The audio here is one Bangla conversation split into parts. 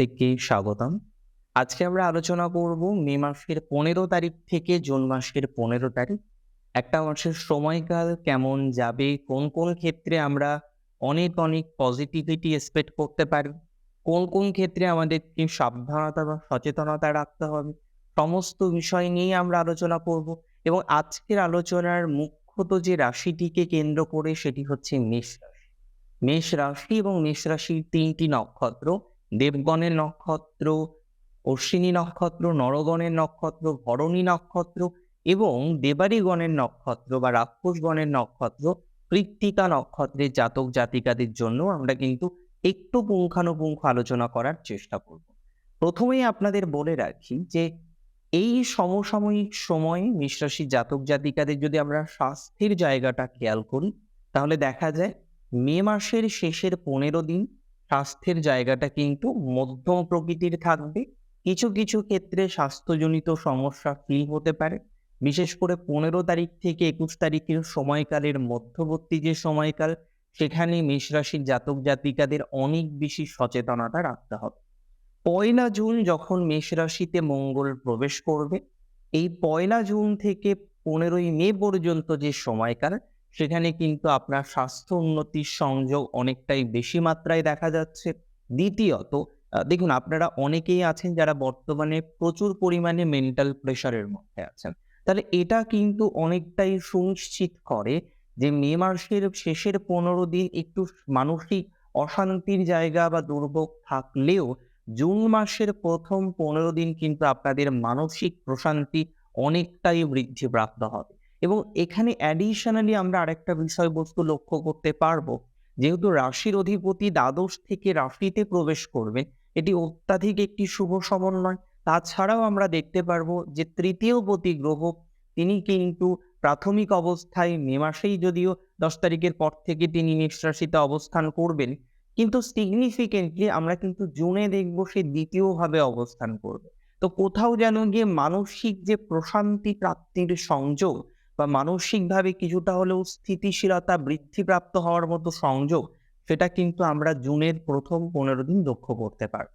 প্রত্যেককে স্বাগতম। আজকে আমরা আলোচনা করব মে মাসের পনেরো তারিখ থেকে জুন মাসের পনেরো তারিখ। একটা মাসের সময়কাল কেমন যাবে, কোন কোন ক্ষেত্রে আমরা অনেক অনেক পজিটিভিটি এক্সপেক্ট করতে পারি, কোন কোন ক্ষেত্রে আমাদেরকে সাবধানতা বা সচেতনতা রাখতে হবে, সমস্ত বিষয় নিয়ে আমরা আলোচনা করব। এবং আজকের আলোচনার মুখ্যত যে রাশিটিকে কেন্দ্র করে সেটি হচ্ছে মেষ রাশি। মেষ রাশি এবং মেষ রাশির তিনটি নক্ষত্র। দেবগণের নক্ষত্র, অশ্বিনী নক্ষত্র, নরগণের নক্ষত্র, ভরণী নক্ষত্র এবং দেবারীগণের নক্ষত্র বা রাক্ষসগণের নক্ষত্র, কৃত্তিকা নক্ষত্রের জাতক জাতিকাদের জন্য আমরা কিন্তু একটু পুঙ্খানুপুঙ্খ আলোচনা করার চেষ্টা করব। প্রথমেই আপনাদের বলে রাখি যে এই সমসাময়িক সময়ে মেষরাশি জাতক জাতিকাদের যদি আমরা স্বাস্থ্যের জায়গাটা খেয়াল করি, তাহলে দেখা যায় মে মাসের শেষের পনেরো দিন স্বাস্থ্যের জায়গাটা কিন্তু মধ্যম প্রকৃতির থাকবে। কিছু কিছু ক্ষেত্রে স্বাস্থ্যজনিত সমস্যা ফিল হতে পারে। বিশেষ করে পনেরো তারিখ থেকে একুশ তারিখের সময়কালের মধ্যবর্তী যে সময়কাল, সেখানে মেষ রাশির জাতক জাতিকাদের অনেক বেশি সচেতনতা রাখতে হবে। পয়লা জুন যখন মেষ রাশিতে মঙ্গল প্রবেশ করবে, এই পয়লা জুন থেকে পনেরোই মে পর্যন্ত যে সময়কাল সেখানে কিন্তু আপনার স্বাস্থ্য উন্নতির সংযোগ অনেকটাই বেশি মাত্রায় দেখা যাচ্ছে। দ্বিতীয়ত দেখুন আপনারা অনেকেই আছেন যারা বর্তমানে প্রচুর পরিমাণে মেন্টাল প্রেশারের মধ্যে আছেন। তাহলে এটা কিন্তু অনেকটাই সুনিশ্চিত করে যে মে মাসের শেষের পনেরো দিন একটু মানসিক অশান্তির জায়গা বা দুর্ভোগ থাকলেও জুন মাসের প্রথম পনেরো দিন কিন্তু আপনাদের মানসিক প্রশান্তি অনেকটাই বৃদ্ধিপ্রাপ্ত হবে। এবং এখানে অ্যাডিশনালি আমরা আরেকটা বিষয়বস্তু লক্ষ্য করতে পারব। যেহেতু রাশির অধিপতি দ্বাদশ থেকে রাশিতে প্রবেশ করবে, এটি অত্যাধিক একটি শুভ সমন্বয়। তাছাড়াও আমরা দেখতে পারব যে তৃতীয় প্রতি গ্রহ, তিনি কিন্তু প্রাথমিক অবস্থায় মে মাসেই যদিও দশ তারিখের পর থেকে তিনি রাশিতে অবস্থান করবেন, কিন্তু সিগনিফিকেন্টলি আমরা কিন্তু জুনে দেখব সে দ্বিতীয়ভাবে অবস্থান করবে। তো কোথাও যেন গিয়ে মানসিক যে প্রশান্তি প্রাপ্তির সংযোগ বা মানসিকভাবে কিছুটা হলেও স্থিতিশীলতা বৃদ্ধিপ্রাপ্ত হওয়ার মতো সংযোগ, সেটা কিন্তু আমরা জুনের প্রথম পনেরো দিন লক্ষ্য করতে পারব।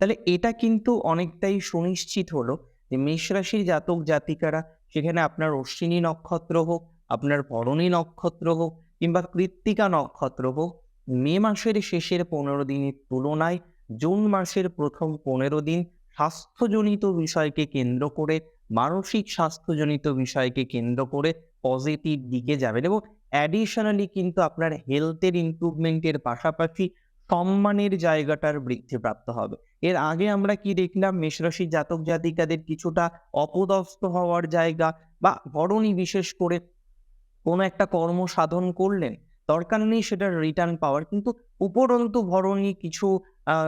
তাহলে এটা কিন্তু অনেকটাই সুনিশ্চিত হলো যে মেষ রাশির জাতক জাতিকারা, সেখানে আপনার অশ্বিনী নক্ষত্র হোক, আপনার ভরণী নক্ষত্র হোক, কিংবা কৃত্তিকা নক্ষত্র হোক, মে মাসের শেষের পনেরো দিনের তুলনায় জুন মাসের প্রথম পনেরো দিন স্বাস্থ্যজনিত বিষয়কে কেন্দ্র করে মানসিক স্বাস্থ্যজনিত বিষয়কে কেন্দ্র করে পজিটিভ দিকে যাবেন এবং অ্যাডিশনালি কিন্তু আপনার হেলথের ইমপ্রুভমেন্টের পাশাপাশি সম্মানের জায়গাটার বৃদ্ধিপ্রাপ্ত হবে। এর আগে আমরা কি দেখলাম? মেষরাশি জাতক জাতিকাদের কিছুটা অপদস্থ হওয়ার জায়গা বা বরণই বিশেষ করে কোনো একটা কর্ম সাধন করলেন, দরকার নেই সেটার রিটার্ন পাওয়ার। কিন্তু উপরন্তু ভরণী কিছু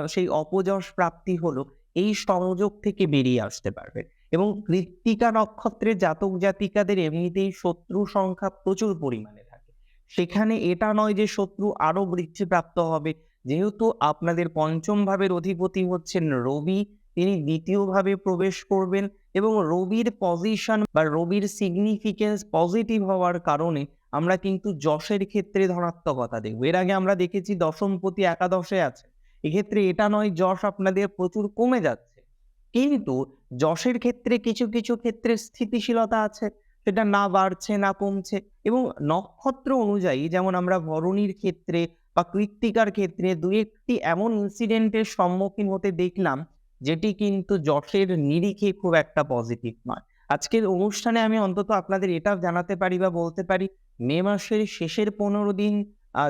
সেই অপযশ প্রাপ্তি হলো, এই সংযোগ থেকে বেরিয়ে আসতে পারবে এবং কৃত্তিকা নক্ষত্রের জাতক জাতিকাদের এমনিতেই শত্রু সংখ্যা প্রচুর পরিমাণে থাকে। সেখানে এটা নয় যে শত্রু আরও বৃদ্ধিপ্রাপ্ত হবে। যেহেতু আপনাদের পঞ্চম ভাবের অধিপতি হচ্ছেন রবি, তিনি দ্বিতীয় ভাবে প্রবেশ করবেন এবং রবির পজিশন বা রবির সিগনিফিকেন্স পজিটিভ হওয়ার কারণে আমরা কিন্তু যশের ক্ষেত্রে ধনাত্মকতা দেখব। এর আগে আমরা দেখেছি দশমপতি একাদশে আছে। এক্ষেত্রে এটা নয়, যশ আপনাদের প্রচুর কমে যাচ্ছে। কিন্তু যশের ক্ষেত্রে কিছু কিছু ক্ষেত্রে স্থিতিশীলতা আছে। সেটা না বাড়ছে, না কমছে এবং নক্ষত্র অনুযায়ী যেমন আমরা ভরণীর ক্ষেত্রে বা কৃত্তিকার ক্ষেত্রে দু একটি এমন ইনসিডেন্টের সম্মুখীন হতে দেখলাম যেটি কিন্তু যশের নিরিখে খুব একটা পজিটিভ নয়। আজকের অনুষ্ঠানে আমি অন্তত আপনাদের এটা জানাতে পারি বা বলতে পারি, মে মাসের শেষের পনেরো দিন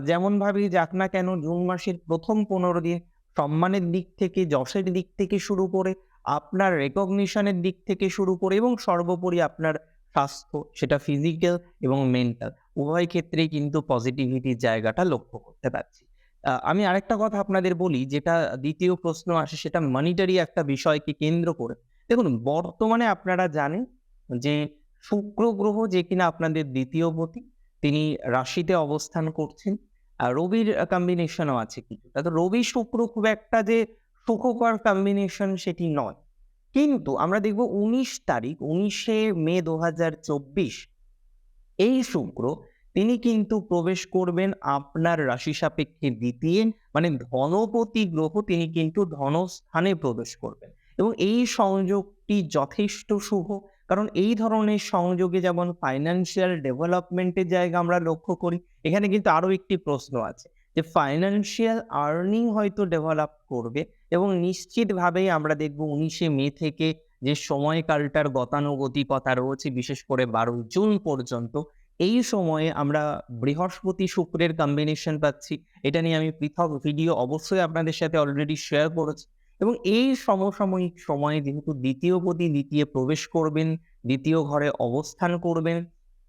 যেমন ভাবেই যাক না কেন, জুন মাসের প্রথম পনেরো দিন সম্মানের দিক থেকে, যশের দিক থেকে শুরু করে আপনার রেকগনিশনের দিক থেকে শুরু করে এবং সর্বোপরি আপনার স্বাস্থ্য, সেটা ফিজিক্যাল এবং মেন্টাল উভয় ক্ষেত্রেই কিন্তু পজিটিভিটির জায়গাটা লক্ষ্য করতে পারছি। আমি আরেকটা কথা আপনাদের বলি, যেটা দ্বিতীয় প্রশ্ন আসে, সেটা মনিটারি একটা বিষয়কে কেন্দ্র করে। দেখুন, বর্তমানে আপনারা জানেন যে শুক্র গ্রহ যে কিনা আপনাদের দ্বিতীয় পতি, তিনি রাশিতে অবস্থান করছেন। আর রবির কম্বিনেশনও আছে কিছুটা। তো রবি শুক্র খুব একটা যে সুখকর কম্বিনেশন সেটি নয়। কিন্তু আমরা দেখব উনিশ তারিখ, উনিশে মে দু হাজার চব্বিশ, এই শুক্র তিনি কিন্তু প্রবেশ করবেন আপনার রাশি সাপেক্ষে দ্বিতীয় মানে ধনপতি গ্রহ তিনি কিন্তু ধনস্থানে প্রবেশ করবেন। এবং এই সংযোগটি যথেষ্ট শুভ, কারণ এই ধরনের সংযোগে যেমন ফাইন্যান্সিয়াল ডেভেলপমেন্টের জায়গা আমরা লক্ষ্য করি, এখানে কিন্তু আরও একটি প্রশ্ন আছে যে ফাইন্যান্সিয়াল আর্নিং হয়তো ডেভেলপ করবে এবং নিশ্চিতভাবেই আমরা দেখব উনিশে মে থেকে যে সময়কালটার গতানুগতিকতা রয়েছে, বিশেষ করে বারো জুন পর্যন্ত, এই সময়ে আমরা বৃহস্পতি শুক্রের কম্বিনেশন পাচ্ছি। এটা নিয়ে আমি পৃথক ভিডিও অবশ্যই আপনাদের সাথে অলরেডি শেয়ার করেছি। এবং এই সমসাময়িক সময়ে যেহেতু দ্বিতীয় পতি দ্বিতীয় প্রবেশ করবেন, দ্বিতীয় ঘরে অবস্থান করবেন,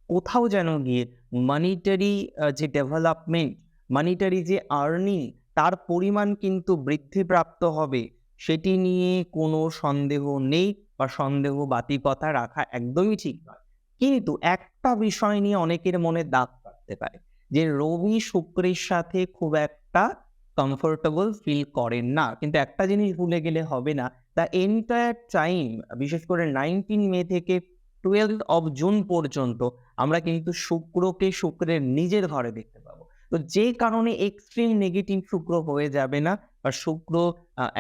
কোথাও যেন গিয়ে মানিটারি যে ডেভেলপমেন্ট মানিটারি যে আর্নিং তার পরিমাণ কিন্তু বৃদ্ধিপ্রাপ্ত হবে। সেটি নিয়ে কোনো সন্দেহ নেই বা সন্দেহ বাতিকতা রাখা একদমই ঠিক নয়। কিন্তু একটা বিষয় নিয়ে অনেকের মনে দাগ কাটতে পারে যে রবি শুক্রের সাথে খুব একটা কমফোর্টেবল ফিল করেন না। কিন্তু একটা জিনিস ভুলে গেলে হবে না দ্য এন্টায়ার টাইম বিশেষ করে নাইনটিন মে থেকে টুয়েলভ অফ জুন পর্যন্ত আমরা কিন্তু শুক্রকে শুক্রের নিজের ঘরে দেখতে পাবো। তো যে কারণে এক্সট্রিম নেগেটিভ শুক্র হয়ে যাবে না বা শুক্র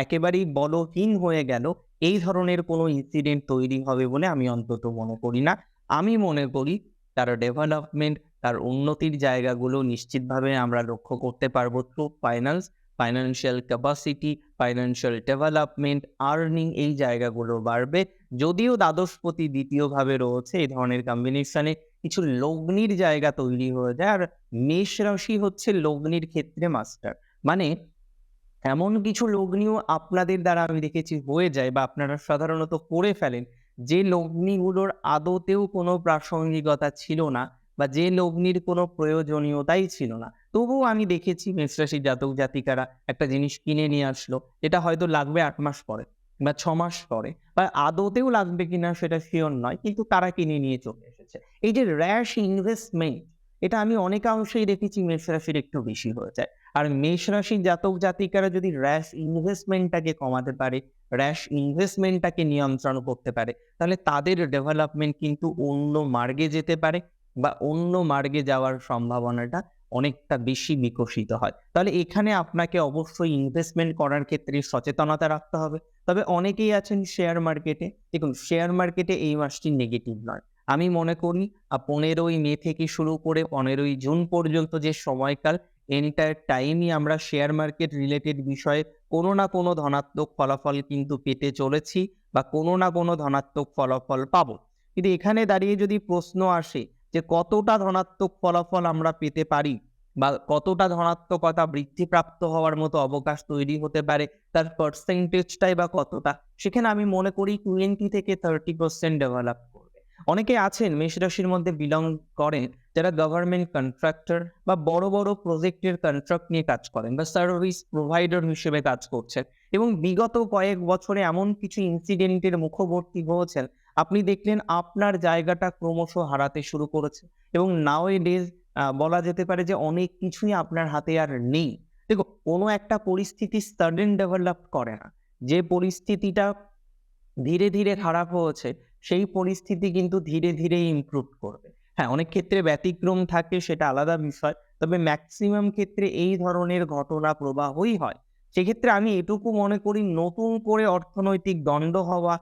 একেবারেই বলহীন হয়ে গেল, এই ধরনের কোনো ইনসিডেন্ট তৈরি হবে বলে আমি অন্তত মনে করি না। আমি মনে করি তার ডেভেলপমেন্ট তার উন্নতির জায়গাগুলো নিশ্চিতভাবে আমরা লক্ষ্য করতে পারব। Through finance financial capacity financial development earning এই জায়গাগুলো বাড়বে। যদিও দ্বাদশপতি দ্বিতীয়ভাবে রয়েছে এই ধরনের কম্বিনেশনে কিছু লগ্নির জায়গা তৈরি হয়ে যায়। আর মেষ রাশি হচ্ছে লগ্নির ক্ষেত্রে মাস্টার মানে এমন কিছু লগ্নিও আপনাদের দ্বারা আমি দেখেছি হয়ে যায় বা আপনারা সাধারণত করে ফেলেন, যে লগ্নিগুলোর আদতেও কোনো প্রাসঙ্গিকতা ছিল না বা যে লগ্নির কোনো প্রয়োজনীয়তাই ছিল না। তবুও আমি দেখেছি মেষরাশির জাতক জাতিকারা একটা জিনিস কিনে নিয়ে আসলো, এটা হয়তো লাগবে আট মাস পরে বা ছ মাস পরে। বা আদতেও লাগবে কিনা সেটা শিওর নয়, কিন্তু তারা কিনে নিয়ে চলে এসেছে এই যে র্যাশ ইনভেস্টমেন্ট এটা আমি অনেকাংশেই দেখেছি মেষ রাশির একটু বেশি হয়ে যায়। আর মেষ রাশির জাতক জাতিকারা যদি র্যাশ ইনভেস্টমেন্টটাকে কমাতে পারে র্যাশ ইনভেস্টমেন্টটাকে নিয়ন্ত্রণ করতে পারে, তাহলে তাদের ডেভেলপমেন্ট কিন্তু অন্য মার্গে যেতে পারে বা অন্য মার্গে যাওয়ার সম্ভাবনাটা অনেকটা বেশি বিকশিত হয়। তাহলে এখানে আপনাকে অবশ্যই ইনভেস্টমেন্ট করার ক্ষেত্রে সচেতনতা রাখতে হবে। তবে অনেকেই আছেন শেয়ার মার্কেটে দেখুন শেয়ার মার্কেটে এই মাসটি নেগেটিভ নয়। আমি মনে করি পনেরোই মে থেকে শুরু করে পনেরোই জুন পর্যন্ত যে সময়কাল এন্টায়ার টাইমই আমরা শেয়ার মার্কেট রিলেটেড বিষয়ে কোনো না কোনো ধনাত্মক ফলাফল কিন্তু পেতে চলেছি বা কোনো না কোনো ধনাত্মক ফলাফল পাবো। কিন্তু এখানে দাঁড়িয়ে যদি প্রশ্ন আসে যে কতটা ধনাত্মক ফলাফল আমরা পেতে পারি বা কতটা ধনাত্মকতা বৃদ্ধিপ্রাপ্ত হওয়ার মতো অবকাশ তৈরি হতে পারে, তার পার্সেন্টেজটাই বা কতটা, সেখানে আমি মনে করি টোয়েন্টি থেকে থার্টি পার্সেন্ট ডেভেলপ অনেকে আছেন মেষ রাশির মধ্যে বিলং করেন, যারা গভর্নমেন্ট কন্ট্রাক্টর বা বড় বড় প্রজেক্টের কন্ট্রাক্ট নিয়ে কাজ করেন বা সার্ভিস প্রোভাইডার হিসেবে কাজ করছেন এবং বিগত কয়েক বছরে এমন কিছু ইনসিডেন্টের মুখবর্তী হয়েছেন, আপনি দেখলেন আপনার জায়গাটা ক্রমশ হারাতে শুরু করেছে এবং নাও এ ডেজ বলা যেতে পারে যে অনেক কিছুই আপনার হাতে আর নেই। দেখো কোনো একটা পরিস্থিতি সাডেন ডেভেলপ করে না। যে পরিস্থিতিটা ধীরে ধীরে খারাপ হয়েছে সেই পরিস্থিতি কিন্তু ধীরে ধীরে ইমপ্রুভ করবে। হ্যাঁ অনেক ক্ষেত্রে ব্যতিক্রম থাকে সেটা আলাদা বিষয়, তবে ম্যাক্সিমাম ক্ষেত্রে এই ধরনের ঘটনা প্রবাহই হয়। সেক্ষেত্রে আমি এটুকু মনে করি নতুন করে অর্থনৈতিক দ্বন্দ্ব হওয়া,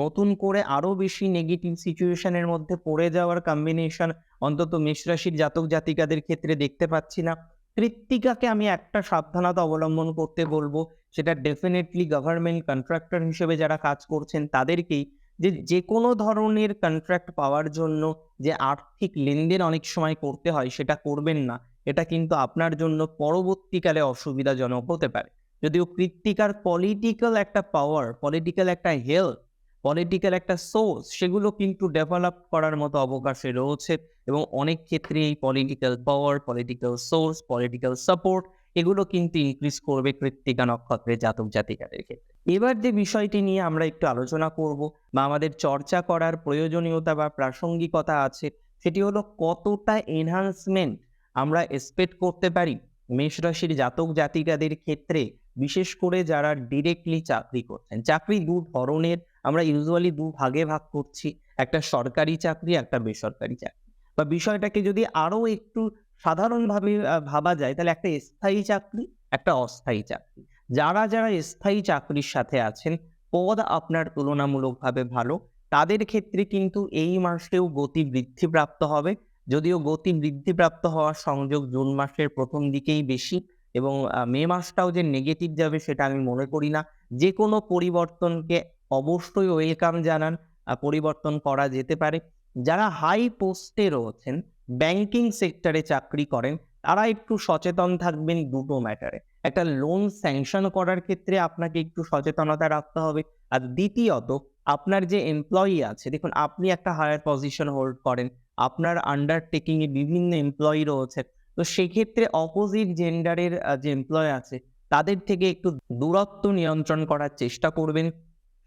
নতুন করে আরও বেশি নেগেটিভ সিচুয়েশনের মধ্যে পড়ে যাওয়ার কম্বিনেশন অন্তত মেষ রাশির জাতক জাতিকাদের ক্ষেত্রে দেখতে পাচ্ছি না। কৃত্তিকাকে আমি একটা সাবধানতা অবলম্বন করতে বলব, সেটা ডেফিনেটলি গভর্নমেন্ট কন্ট্রাক্টর হিসেবে যারা কাজ করছেন তাদেরকেই। যে যে কোনো ধরনের কন্ট্রাক্ট পাওয়ার জন্য যে আর্থিক লেনদেন অনেক সময় করতে হয় সেটা করবেন না, এটা কিন্তু আপনার জন্য পরবর্তীকালে অসুবিধাজনক হতে পারে। যদিও কৃত্তিকার পলিটিক্যাল একটা পাওয়ার পলিটিক্যাল একটা হেলথ পলিটিক্যাল একটা সোর্স সেগুলো কিন্তু ডেভেলপ করার মতো অবকাশে রয়েছে এবং অনেক ক্ষেত্রে এই political power political source political support এগুলো কিন্তু ইনক্রিজ করবে কৃত্তিকা নক্ষত্রের জাতক জাতিকাদের ক্ষেত্রে। এবার যে বিষয়টি নিয়ে আমরা একটু আলোচনা করব বা আমাদের চর্চা করার প্রয়োজনীয়তা বা প্রাসঙ্গিকতা আছে, সেটি হলো কতটা এনহান্সমেন্ট আমরা এক্সপেক্ট করতে পারি মেষ রাশির জাতক জাতিকাদের ক্ষেত্রে, বিশেষ করে যারা ডিরেক্টলি চাকরি করছেন। চাকরি দু ধরনের, আমরা ইউজুয়ালি দু ভাগে ভাগ করছি, একটা সরকারি চাকরি, একটা বেসরকারি চাকরি। বা বিষয়টাকে যদি আরও একটু সাধারণভাবে ভাবা যায়, তাহলে একটা স্থায়ী চাকরি, একটা অস্থায়ী চাকরি। যারা যারা স্থায়ী চাকরির সাথে আছেন, পদ আপনার তুলনামূলকভাবে ভালো। তাদের ক্ষেত্রে কিন্তু এই মাসেও গতি বৃদ্ধিপ্রাপ্ত হবে। যদিও গতি বৃদ্ধিপ্রাপ্ত হওয়ার সংযোগ জুন মাসের প্রথম দিকেই বেশি এবং মে মাসটাও যে নেগেটিভ যাবে সেটা আমি মনে করি না। যে কোনো পরিবর্তনকে অবশ্যই ওয়েলকাম জানান পরিবর্তন করা যেতে পারে। যারা হাই পোস্টে রয়েছেন ব্যাংকিং সেক্টরে চাকরি করেন, তারা একটু সচেতন থাকবেন দুটো ম্যাটারে একটা লোন স্যাংশন করার ক্ষেত্রে আপনাকে একটু সচেতনতা রাখতে হবে। আর দ্বিতীয়ত, আপনার যে এমপ্লয়ি আছে, দেখুন আপনি একটা হায়ার পজিশন হোল্ড করেন, আপনার আন্ডারটেকিং এ বিভিন্ন এমপ্লয়ি রয়েছে, তো সেক্ষেত্রে অপোজিট জেন্ডারের যে এমপ্লয় আছে, তাদের থেকে একটু দূরত্ব নিয়ন্ত্রণ করার চেষ্টা করবেন।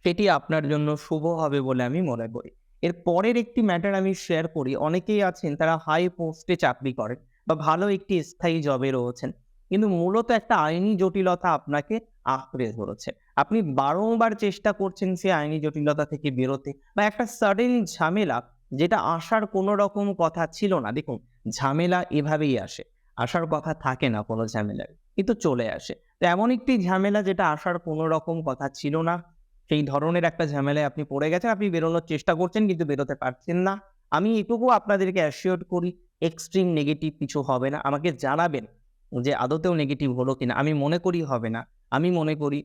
সেটি আপনার জন্য শুভ হবে বলে আমি মনে করি। এর পরের একটি ম্যাটার আমি শেয়ার করি। অনেকেই আছেন তারা হাই পোস্টে চাকরি করেন বা ভালো একটি স্থায়ী জবে রয়েছেন। কিন্তু মূলত একটা আইনি জটিলতা আপনাকে আঁকড়ে ধরেছে। আপনি বারংবার চেষ্টা করছেন সেই আইনি জটিলতা থেকে বেরোতে বা একটা সাডেন ঝামেলা যেটা আসার কোনো রকম কথা ছিল না। দেখুন, ঝামেলা এভাবেই আসে। আসার কথা থাকে না কোনো ঝামেলার কিন্তু চলে আসে। তো এমন একটি ঝামেলা যেটা আসার কোনো রকম কথা ছিল না। সেই ধরনের একটা ঝামেলায় আপনি পড়ে গেছেন, আপনি বেরোনোর চেষ্টা করছেন কিন্তু বেরোতে পারছেন না। আমি এটুকু আপনাদেরকে অ্যাসিওর করি এক্সট্রিম নেগেটিভ কিছু হবে না। আমাকে জানাবেন যে আদতেও নেগেটিভ হলো কিনা। আমি মনে করি হবে না। আমি মনে করি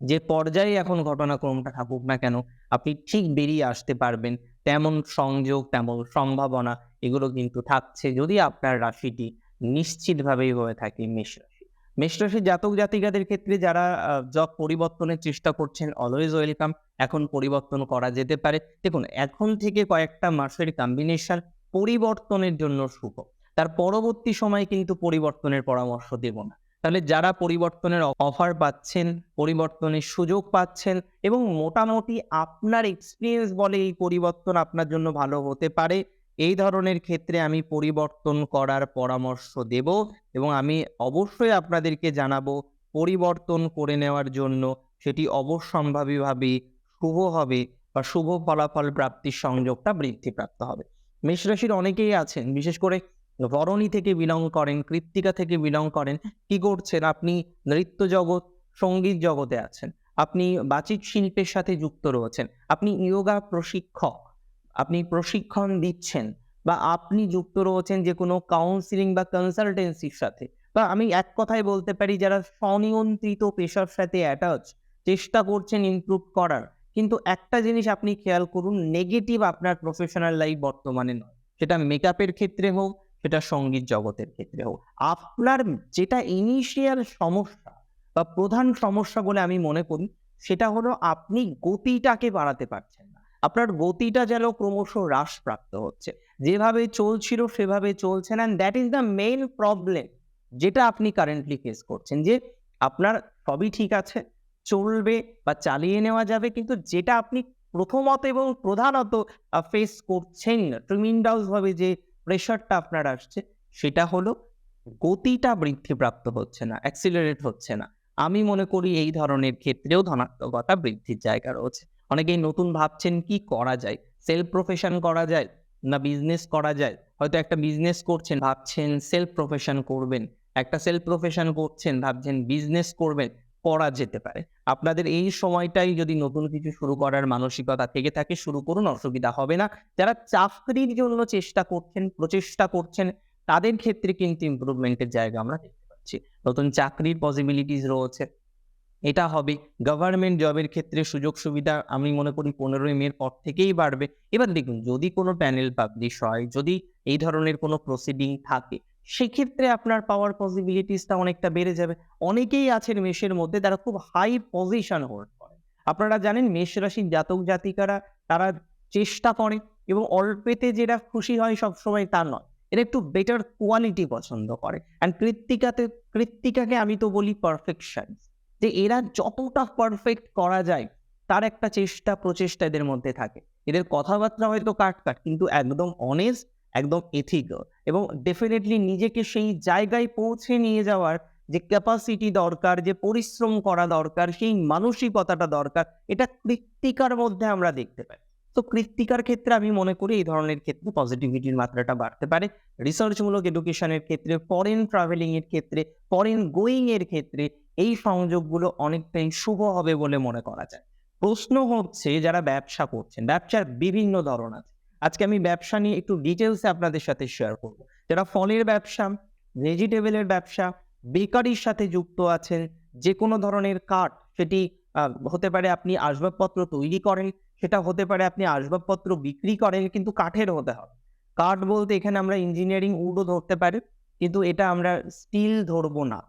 যে পর্যায়ে এখন ঘটনাক্রমটা থাকুক না কেন, আপনি ঠিক বেরিয়ে আসতে পারবেন। তেমন সংযোগ, তেমন সম্ভাবনা এগুলো কিন্তু থাকছে যদি আপনার রাশিটি নিশ্চিতভাবেই হয়ে থাকে মেষ। রাশি মেষ রাশির জাতক জাতিকাদের ক্ষেত্রে যারা জব পরিবর্তনের চেষ্টা করছেন অলওয়েজ ওয়েলকাম এখন পরিবর্তন করা যেতে পারে। দেখুন, এখন থেকে কয়েকটা মাসের কম্বিনেশন পরিবর্তনের জন্য শুভ। তার পরবর্তী সময় কিন্তু পরিবর্তনের পরামর্শ দেব না। তাহলে যারা পরিবর্তনের অফার পাচ্ছেন, পরিবর্তনের সুযোগ পাচ্ছেন এবং মোটামুটি আপনার এক্সপিরিয়েন্স বলে এই পরিবর্তন আপনার জন্য ভালো হতে পারে। এই ধরনের ক্ষেত্রে আমি পরিবর্তন করার পরামর্শ দেব এবং আমি অবশ্যই আপনাদেরকে জানাব পরিবর্তন করে নেওয়ার জন্য সেটি অবশ্যম্ভাবীভাবে শুভ হবে বা শুভ ফলাফল প্রাপ্তির সংযোগটা বৃদ্ধিপ্রাপ্ত হবে। মেষ রাশির অনেকেই আছেন, বিশেষ করে বরণী থেকে বিলং করেন, কৃত্তিকা থেকে বিলং করেন, কি করছেন? আপনি নৃত্য জগৎ, সংগীত জগতে আছেন, আপনি বাচিক শিল্পের সাথে যুক্ত রয়েছেন, আপনি ইয়োগা প্রশিক্ষক আপনি প্রশিক্ষণ দিচ্ছেন বা আপনি যুক্ত রয়েছেন যে কোনো কাউন্সিলিং বা কনসালটেন্সির সাথে, বা আমি এক কথায় বলতে পারি যারা স্বনিয়ন্ত্রিত পেশার সাথে অ্যাটাচ চেষ্টা করছেন ইমপ্রুভ করার, কিন্তু একটা জিনিস আপনি খেয়াল করুন নেগেটিভ আপনার প্রফেশনাল লাইফ বর্তমানে নয়। সেটা মেকআপের ক্ষেত্রে হোক, সেটা সংগীত জগতের ক্ষেত্রে হোক। আপনার যেটা ইনিশিয়াল সমস্যা বা প্রধান সমস্যা বলে আমি মনে করি, সেটা হলো আপনি গতিটাকে বাড়াতে পারছেন। আপনার গতিটা যেন ক্রমশ হ্রাসপ্রাপ্ত হচ্ছে। যেভাবে চলছিল সেভাবে চলছে না। That is the main problem যেটা আপনি কারেন্টলি ফেস করছেন যে আপনার সবই ঠিক আছে, চলবে বা চালিয়ে নেওয়া যাবে কিন্তু যেটা আপনি প্রথমত এবং প্রধানত ফেস করছেন ট্রিমিন্ডাউস ভাবে যে প্রেশারটা আপনার আসছে সেটা হলো গতিটা বৃদ্ধিপ্রাপ্ত হচ্ছে না অ্যাক্সিলারেট হচ্ছে না। আমি মনে করি এই ধরনের ক্ষেত্রেও ধনাত্মকতা বৃদ্ধির জায়গা রয়েছে। অনেকেই নতুন ভাবছেন কি করা যায়? সেলফ প্রফেশন করা যায় না বিজনেস করা যায়? হয়তো একটা বিজনেস করছেন, ভাবছেন সেলফ প্রফেশন করবেন। একটা সেলফ প্রফেশন করছেন, ভাবছেন বিজনেস করবেন, করা যেতে পারে। আপনাদের এই সময়টাই যদি নতুন কিছু শুরু করার মানসিকতা থেকে থাকে, শুরু করুন, অসুবিধা হবে না। যারা চাকরির জন্য চেষ্টা করছেন, প্রচেষ্টা করছেন, তাদের ক্ষেত্রে কিন্তু ইমপ্রুভমেন্টের জায়গা আমরা দেখতে পাচ্ছি। নতুন চাকরির পসিবিলিটিস রয়েছে। এটা হবে। গভর্নমেন্ট জবের ক্ষেত্রে সুযোগ সুবিধা আমি মনে করি পনেরোই মের পর থেকেই বাড়বে। এবার দেখুন, যদি কোনো প্যানেল পাবলিশ হয়, যদি এই ধরনের কোনো প্রসিডিং থাকে, সেক্ষেত্রে আপনার পাওয়ার পসিবিলিটিসটা অনেকটা বেড়ে যাবে। অনেকেই আছেন মেষের মধ্যে তারা খুব হাই পজিশন হোল্ড করে। আপনারা জানেন মেষ রাশির জাতক জাতিকারা, তারা চেষ্টা করে এবং অল্পেতে যেটা খুশি হয় সব সময় তা নয়। এরা একটু বেটার কোয়ালিটি পছন্দ করে। অ্যান্ড কৃত্তিকাতে, কৃত্তিকাকে আমি তো বলি পারফেকশন যে এরা যতটা পারফেক্ট করা যায়, তার একটা চেষ্টা প্রচেষ্টা এদের মধ্যে থাকে। এদের কথাবার্তা হয়তো কাটকাট কাট, কিন্তু একদম অনেস্ট একদম এথিক্যাল এবং ডেফিনেটলি নিজেকে সেই জায়গায় পৌঁছে নিয়ে যাওয়ার যে ক্যাপাসিটি দরকার, যে পরিশ্রম করা দরকার, সেই মানসিকতাটা দরকার, এটা কৃত্তিকার মধ্যে আমরা দেখতে পাই। তো কৃত্তিকার ক্ষেত্রে আমি মনে করি এই ধরনের ক্ষেত্রে পজিটিভিটির মাত্রাটা বাড়তে পারে। রিসার্চমূলক এডুকেশনের ক্ষেত্রে ফরেন ট্রাভেলিং এর ক্ষেত্রে ফরেন গোয়িং এর ক্ষেত্রে এই সংযোগগুলো অনেকটাই শুভ হবে বলে মনে করা যায়। প্রশ্ন হচ্ছে যারা ব্যবসা করছেন, ব্যবসার বিভিন্ন ধরন আছে। আজকে আমি ব্যবসা নিয়ে একটু ডিটেলসে আপনাদের সাথে শেয়ার করব। যারা ফলের ব্যবসা ভেজিটেবলের ব্যবসা বেকারির সাথে যুক্ত আছেন যে কোনো ধরনের কাঠ, সেটি হতে পারে আপনি আসবাবপত্র তৈরি করেন সেটা হতে পারে আপনি আসবাবপত্র বিক্রি করেন, কিন্তু কাঠের হতে হবে। কাঠ বলতে এখানে আমরা ইঞ্জিনিয়ারিং উডও ধরতে পারি, কিন্তু এটা আমরা স্টিল ধরবো না।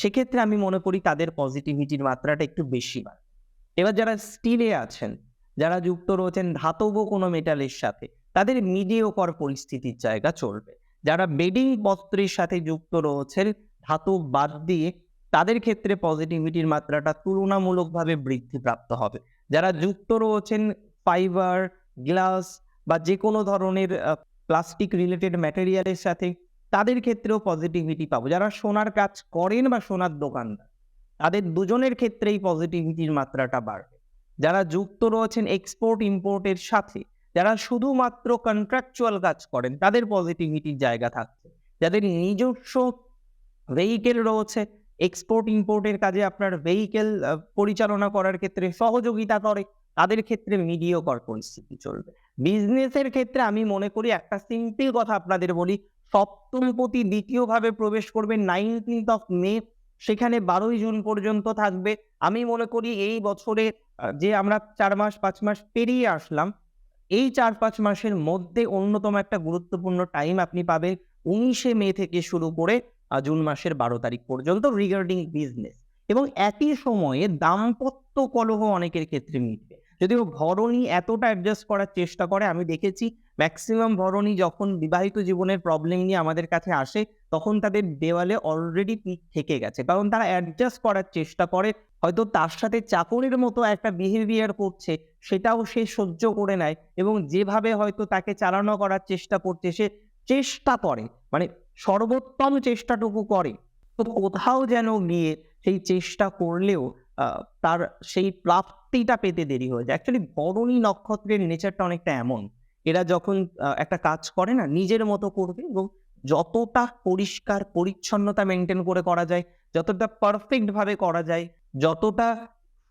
সেক্ষেত্রে আমি মনে করি তাদের পজিটিভিটির মাত্রাটা একটু বেশি হয় এবার যারা স্টিলে আছেন, যারা যুক্ত রয়েছেন ধাতব কোনো মেটালের সাথে, তাদের মিডিয়কর পরিস্থিতির জায়গা চলবে। যারা বেডিং পত্রের সাথে যুক্ত রয়েছেন, ধাতব বাদ দিয়ে তাদের ক্ষেত্রে পজিটিভিটির মাত্রাটা তুলনামূলকভাবে বৃদ্ধিপ্রাপ্ত হবে। যারা যুক্ত রয়েছেন ফাইবার গ্লাস বা যে কোনো ধরনের প্লাস্টিক রিলেটেড ম্যাটেরিয়ালের সাথে, তাদের ক্ষেত্রেও পজিটিভিটি পাবো। যারা সোনার কাজ করেন বা সোনার দোকানদার, তাদের দুজনের ক্ষেত্রেই পজিটিভিটির মাত্রাটা বাড়বে। যারা যুক্ত রয়েছেন এক্সপোর্ট ইম্পোর্টের সাথে, যারা শুধুমাত্র কন্ট্রাকচুয়াল কাজ করেন, তাদের পজিটিভিটির জায়গা থাকছে। যাদের নিজস্ব ভেহিকেল রয়েছে এক্সপোর্ট ইম্পোর্টের কাজে আপনার ভেহিকেল পরিচালনা করার ক্ষেত্রে সহযোগিতা করে, তাদের ক্ষেত্রে মিডিয়কর পরিস্থিতি চলবে। বিজনেসের ক্ষেত্রে আমি মনে করি একটা সিম্পল কথা আপনাদের বলি সপ্তমপতি দ্বিতীয়ভাবে প্রবেশ করবে নাইনটিন্থ অফ মে সেখানে বারোই জুন পর্যন্ত থাকবে। আমি মনে করি এই বছরে যে আমরা চার মাস, পাঁচ মাস পেরিয়ে আসলাম, এই চার, পাঁচ মাসের মধ্যে অন্যতম একটা গুরুত্বপূর্ণ টাইম আপনি পাবেন উনিশে মে থেকে শুরু করে জুন মাসের বারো তারিখ পর্যন্ত রিগার্ডিং বিজনেস এবং একই সময়ে দাম্পত্য কলহ অনেকের ক্ষেত্রে মিটবে। যদিও ভরণী এতটা অ্যাডজাস্ট করার চেষ্টা করে, আমি দেখেছি ম্যাক্সিমাম ভরণী যখন বিবাহিত জীবনের প্রবলেম নিয়ে আমাদের কাছে আসে, তখন তাদের দেওয়ালে অলরেডি থেকে গেছে। কারণ তারা অ্যাডজাস্ট করার চেষ্টা করে, হয়তো তার সাথে চাকরের মতো একটা বিহেভিয়ার করছে, সেটাও সে সহ্য করে নেয় এবং যেভাবে হয়তো তাকে চালানো করার চেষ্টা করছে, সে চেষ্টা করে। মানে সর্বোত্তম চেষ্টাটুকু করে। তো কোথাও যেন গিয়ে সেই চেষ্টা করলেও তার সেই প্রাপ্তিটা পেতে দেরি হয়ে যায়। অ্যাকচুয়ালি বরণী নক্ষত্রের নেচারটা অনেকটা এমন। এরা যখন একটা কাজ করে না, নিজের মতো করবে এবং যতটা পরিষ্কার পরিচ্ছন্নতা মেনটেন করে করা যায়, যতটা পারফেক্ট ভাবে করা যায়, যতটা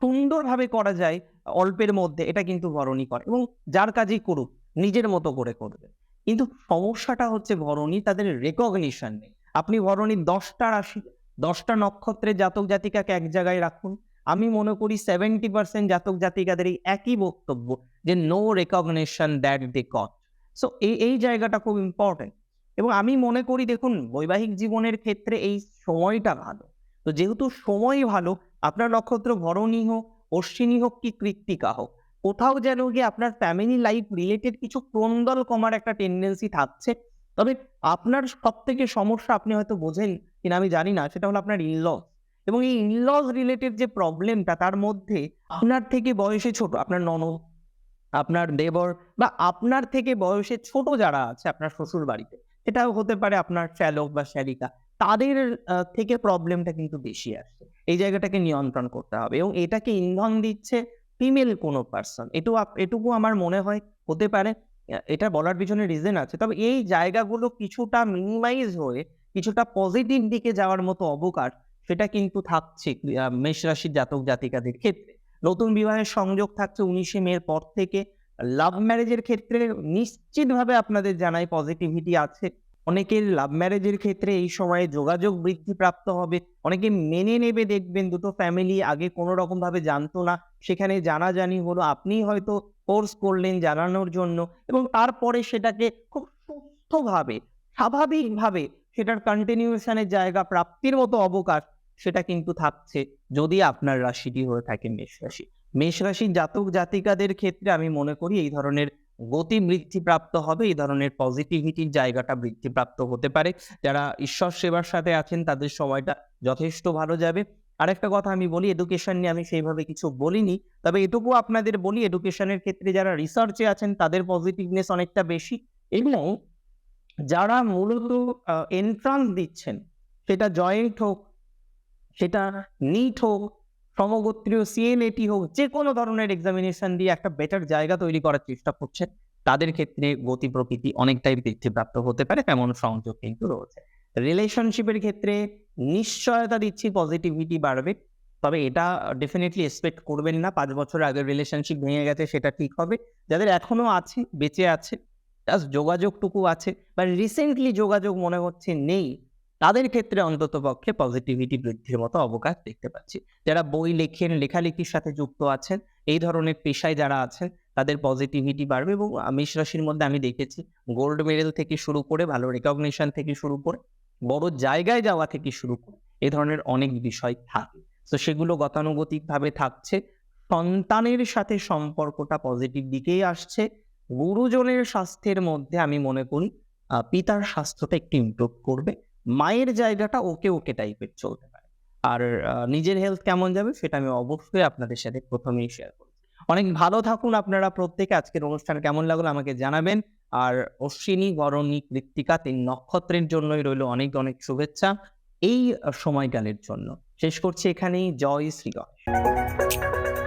সুন্দরভাবে করা যায়, অল্পের মধ্যে এটা কিন্তু ভরণী করে এবং যার কাজই করুক, নিজের মতো করে করবে। কিন্তু সমস্যাটা হচ্ছে ভরণী তাদের রেকগনিশন নেই। আপনি ভরণীর দশটা রাশি, দশটা নক্ষত্রের জাতক জাতিকাকে এক জায়গায় রাখুন। আমি মনে করি সেভেন্টি পার্সেন্ট জাতক জাতিকাদের এই একই বক্তব্য যে no recognition that they caught so এই এই জায়গাটা খুব ইম্পর্টেন্ট এবং আমি মনে করি দেখুন, বৈবাহিক জীবনের ক্ষেত্রে এই সময়টা ভালো। তো যেহেতু সময় ভালো, আপনার নক্ষত্র ভরণী হোক, অশ্বিনী হোক কি কৃত্তিকা হোক কোথাও যেন গিয়ে আপনার ফ্যামিলি লাইফ রিলেটেড কিছু ক্রন্দল কমার একটা টেন্ডেন্সি থাকছে। তবে আপনার সব থেকে সমস্যা আপনি হয়তো বোঝেন কিনা, আমি জানি না, সেটা হলো আপনার ইনলস এবং এই ইনলস রিলেটেড যে প্রবলেমটা তার মধ্যে আপনার থেকে বয়সে ছোট, আপনার ননদ, আপনার দেবর বা আপনার থেকে বয়সে ছোট যারা আছে আপনার শ্বশুর বাড়িতে, সেটাও হতে পারে আপনার শ্যালক বা শ্যালিকা, তাদের থেকে প্রবলেমটা কিন্তু বেশি আসছে। এই জায়গাটাকে নিয়ন্ত্রণ করতে হবে এবং এটাকে ইন্ধন দিচ্ছে ফিমেল কোনো পার্সন এটু এটুকু আমার মনে হয় হতে পারে। এটা বলার পিছনে রিজন আছে। তবে এই জায়গাগুলো কিছুটা মিনিমাইজ হয়ে, কিছুটা পজিটিভ দিকে যাওয়ার মতো অবকাশ, সেটা কিন্তু থাকছে মেষ রাশির জাতক জাতিকাদের ক্ষেত্রে। নতুন বিবাহের সংযোগ থাকছে উনিশে মের পর থেকে। লাভ ম্যারেজের ক্ষেত্রে নিশ্চিতভাবে আপনাদের জানাই পজিটিভিটি আছে। অনেকের লাভ ম্যারেজের ক্ষেত্রে এই সময়ে যোগাযোগ বৃদ্ধি প্রাপ্ত হবে। অনেকে মেনে নেবে দেখবেন দুটো ফ্যামিলি আগে কোনো রকম ভাবে জানতো না। সেখানে জানাজানি হলো, আপনি হয়তো কোর্স করলেন জানানোর জন্য এবং তারপরে সেটাকে খুব সুস্থভাবে, স্বাভাবিকভাবে সেটার কন্টিনিউশনের জায়গা প্রাপ্তির মতো অবকাশ সেটা কিন্তু থাকছে যদি আপনার রাশিটি হয়ে থাকে মেষ রাশি। মেষ রাশির জাতক জাতিকাদের ক্ষেত্রে আমি মনে করি এই ধরনের গতি বৃদ্ধিপ্রাপ্ত হবে, এই ধরনের পজিটিভিটির জায়গাটা বৃদ্ধিপ্রাপ্ত হতে পারে। যারা ঈশ্বর সেবার সাথে আছেন, তাদের সময়টা যথেষ্ট ভালো যাবে। আরেকটা কথা আমি বলি এডুকেশন নিয়ে আমি সেইভাবে কিছু বলিনি, তবে এটুকু আপনাদের বলি এডুকেশনের ক্ষেত্রে যারা রিসার্চে আছেন, তাদের পজিটিভনেস অনেকটা বেশি। এবং যারা মূলত এন্ট্রান্স দিচ্ছেন, সেটা জয়েন্ট হোক, সেটা নিট হোক সমগোত্রীয় সিএনএটি হোক যে কোনো ধরনের এক্সামিনেশন দিয়ে একটা বেটার জায়গা তৈরি করার চেষ্টা করছে তাদের ক্ষেত্রে গতি প্রকৃতি অনেকটাই বৃদ্ধিপ্রাপ্ত হতে পারে তেমন সংযোগ কিন্তু রয়েছে। রিলেশনশিপের ক্ষেত্রে নিশ্চয়তা দিচ্ছি পজিটিভিটি বাড়বে, তবে এটা ডেফিনেটলি এক্সপেক্ট করবেন না, পাঁচ বছর আগের রিলেশনশিপ ভেঙে গেছে, সেটা ঠিক হবে। যাদের এখনও আছে, বেঁচে আছে জাস্ট যোগাযোগটুকু আছে, বা রিসেন্টলি যোগাযোগ মনে হচ্ছে নেই তাদের ক্ষেত্রে অন্তত পক্ষে পজিটিভিটি বৃদ্ধির মতো অবকাশ দেখতে পাচ্ছি। যারা বই লেখেন, লেখালেখির সাথে যুক্ত আছেন, এই ধরনের পেশায় যারা আছেন, তাদের পজিটিভিটি বাড়বে এবং মেষ রাশির মধ্যে আমি দেখেছি গোল্ড মেডেল থেকে শুরু করে, ভালো রেকগনিশন থেকে শুরু করে, বড় জায়গায় যাওয়া থেকে শুরু করে, এ ধরনের অনেক বিষয় থাকে। তো সেগুলো গতানুগতিকভাবে থাকছে। সন্তানের সাথে সম্পর্কটা পজিটিভ দিকেই আসছে। গুরুজনের স্বাস্থ্যের মধ্যে আমি মনে করি পিতার স্বাস্থ্যটা একটু ইমপ্রুভ করবে। মায়ের জায়গাটা ওকে ওকে টাইপের চলতে পারে। আর নিজের হেলথ কেমন যাবে সেটা আমি অবশ্যই আপনাদের সাথে প্রথমেই শেয়ার করছি অনেক ভালো থাকুন আপনারা প্রত্যেকে। আজকের অনুষ্ঠান কেমন লাগল আমাকে জানাবেন। আর অশ্বিনী, বরণী, কৃত্তিকা তিন নক্ষত্রের জন্যই রইল অনেক অনেক শুভেচ্ছা। এই সময়কালের জন্য শেষ করছি এখানেই। জয় শ্রী গণেশ।